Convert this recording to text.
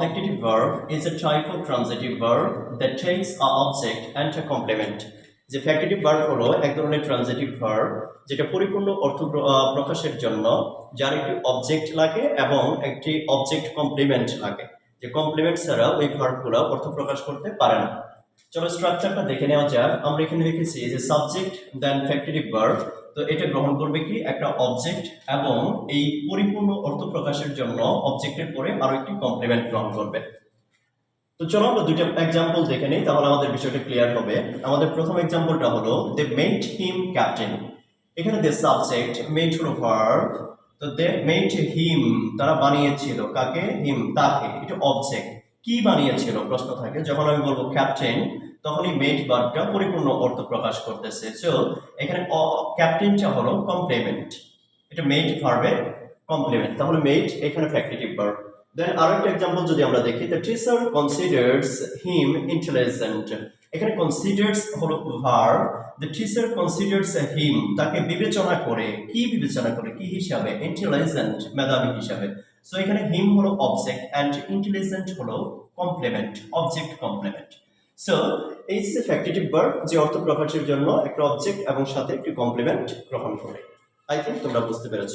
affective verb is a type of transitive verb. That takes a object and a complement. যে factitive verb হলো এক ধরনের transitive verb যেটা পরিপূর্ণ অর্থ প্রকাশের জন্য যার একটি অবজেক্ট লাগে এবং একটি অবজেক্ট কমপ্লিমেন্ট লাগে। যে কমপ্লিমেন্ট ছাড়া ওই ভার্বগুলো অর্থ প্রকাশ করতে পারে না। চলো স্ট্রাকচারটা দেখে নেওয়া যাক। আমরা এখানে লিখেছি যে সাবজেক্ট দেন ফ্যাক্টিটিভ ভার্ব তো এটা গ্রহণ করবে কি? একটা অবজেক্ট এবং এই পরিপূর্ণ অর্থ প্রকাশের জন্য অবজেক্টের পরে আরও একটি কমপ্লিমেন্ট গ্রহণ করবে। তো চলো আমরা দুইটা এক্সাম্পল দেখে নিই, তাহলে আমাদের বিষয়টা ক্লিয়ার হবে। আমাদের প্রথম এক্সাম্পলটা হলো দে মেড হিম ক্যাপ্টেন এখানে দে সাবজেক্ট মেড হলো ভার্ব তো দে মেড হিম তারা বানিয়েছিল। কাকে? হিম তাকে। এটা অবজেক্ট কি বানিয়েছিল? প্রশ্ন থাকে। যখন আমি বলব ক্যাপ্টেন তখন এই মেড ভার্বটা পরিপূর্ণ অর্থ প্রকাশ করতেছে। সো এখানে ক্যাপ্টেনটা হলো কমপ্লিমেন্ট এটা মেড ভার্বের কমপ্লিমেন্ট তাহলে মেড এখানে ফ্যাক্টিটিভ ভার্ব দেন আরেকটা এক্সাম্পল যদি আমরা দেখি the teacher considers him intelligent এখানে কনসিডার্স হলো verb the teacher considers him তাকে বিবেচনা করে, কি বিবেচনা করে? কি হিসাবে? ইন্টেলিজেন্ট মেধাবী হিসাবে। সো এখানে হিম হলো অবজেক্ট অ্যান্ড ইন্টেলিজেন্ট হলো কমপ্লিমেন্ট অবজেক্ট কমপ্লিমেন্ট সো এই যে ফ্যাক্টিটিভ ভার্ব যে অর্থ প্রকাশের জন্য একটা অবজেক্ট এবং সাথে একটি কমপ্লিমেন্ট গ্রহণ করে। আই থিঙ্ক তোমরা বুঝতে পেরেছ।